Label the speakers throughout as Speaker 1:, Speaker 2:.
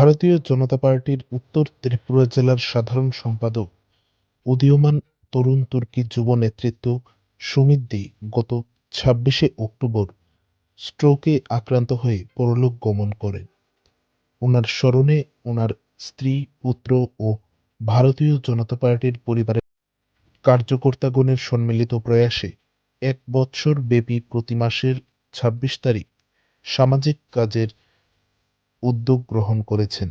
Speaker 1: ভারতীয় জনতা পার্টির উত্তর ত্রিপুরা জেলার সাধারণ সম্পাদক উদীয়মান তরুণ তুর্কি যুব নেতৃত্ব সুমিত দে গত ছাব্বিশে অক্টোবর স্ট্রোকে আক্রান্ত হয়ে পরলোক গমন করেন। ওনার স্মরণে ওনার স্ত্রী, পুত্র ও ভারতীয় জনতা পার্টির পরিবারের কার্যকর্তাগণের সম্মিলিত প্রয়াসে এক বৎসর ব্যাপী প্রতি মাসের ছাব্বিশ তারিখ সামাজিক কাজের উদ্যোগ গ্রহণ করেছেন।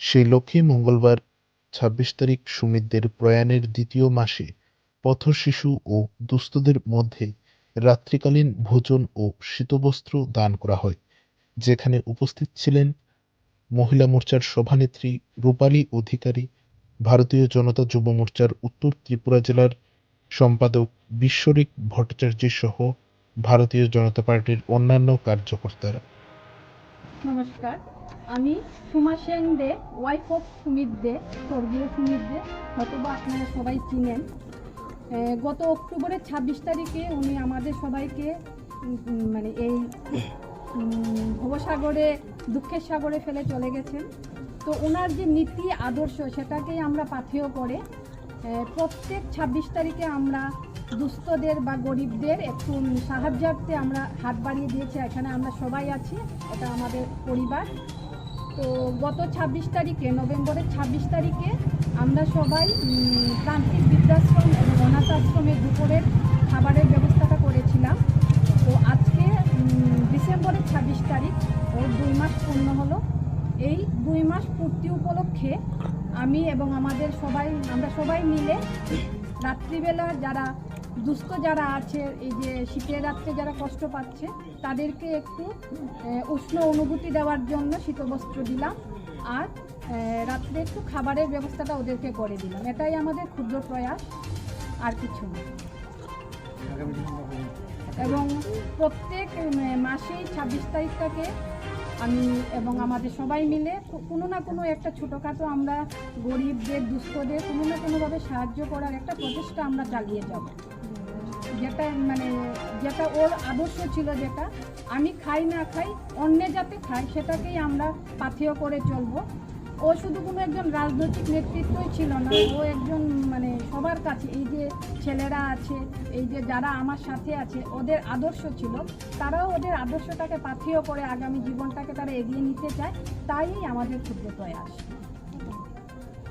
Speaker 1: সেই লক্ষ্যে মঙ্গলবার ছাব্বিশ তারিখ সুমিতদের প্রয়াণের দ্বিতীয় মাসে পথশিশু ও দুস্থদের মধ্যে রাত্রিকালীন ভোজন ও শীতবস্ত্র দান করা হয়, যেখানে উপস্থিত ছিলেন মহিলা মোর্চার সভানেত্রী, রূপালী অধিকারী, ভারতীয় জনতা যুব মোর্চার উত্তর ত্রিপুরা জেলার সম্পাদক বিশ্বরিক ভট্টাচার্য সহ ভারতীয় জনতা পার্টির অন্যান্য কার্যকর্তারা।
Speaker 2: নমস্কার। আমি সুমা সেন দে ওয়াইফ অফ সুমিত দে, স্বর্গীয় সুমিত দে, হয়তোবা আপনারা সবাই চিনেন। গত অক্টোবরের ছাব্বিশ তারিখে উনি আমাদের সবাইকে মানে এই ভবসাগরে, দুঃখের সাগরে ফেলে চলে গেছেন। তো ওনার যে নীতি, আদর্শ, সেটাকেই আমরা পাথেয় করে প্রত্যেক ছাব্বিশ তারিখে আমরা দুস্থদের বা গরিবদের একটু সাহায্যার্থে আমরা হাত বাড়িয়ে দিয়েছি, এখানে আমরা সবাই আছি, এটা আমাদের পরিবার। তো গত ছাব্বিশ তারিখে, নভেম্বরের ছাব্বিশ তারিখে আমরা সবাই প্রান্তিক বৃদ্ধাশ্রম এবং অনাথ আশ্রমে দুপুরের খাবারের ব্যবস্থাটা করেছিলাম। তো আজকে ডিসেম্বরের ছাব্বিশ তারিখ ওর দুই মাস পূর্ণ হলো। এই দুই মাস পূর্তি উপলক্ষে আমি এবং আমাদের সবাই আমরা সবাই মিলে রাত্রিবেলা যারা দুস্থ যারা আছে এই যে শীতের রাত্রে যারা কষ্ট পাচ্ছে তাদেরকে একটু উষ্ণ অনুভূতি দেওয়ার জন্য শীতবস্ত্র দিলাম আর রাত্রে একটু খাবারের ব্যবস্থাটা ওদেরকে করে দিলাম। এটাই আমাদের ক্ষুদ্র প্রয়াস আর কিছু না। এবং প্রত্যেক মাসেই ছাব্বিশ তারিখটাকে আমি এবং আমাদের সবাই মিলে কোনো না কোনো একটা ছোটোখাটো আমরা গরিবদের, দুঃস্থদের কোনো না কোনোভাবে সাহায্য করার একটা প্রচেষ্টা আমরা চালিয়ে যাব। যেটা মানে যেটা ওর আদর্শ ছিল যেটা, আমি খাই না খাই, অন্যে যাতে খাই সেটাকেই আমরা পাথেয় করে চলবো। ও শুধু কোনো একজন রাজনৈতিক নেতৃত্বই ছিল না, ও একজন মানে সবার কাছে, এই যে ছেলেরা আছে, এই যে যারা আমার সাথে আছে, ওদের আদর্শ ছিল। তারাও ওদের আদর্শটাকে পাথিও করে আগামী জীবনটাকে তারা এগিয়ে নিতে চায় তাই আমাদের ক্ষুদ্র প্রয়াস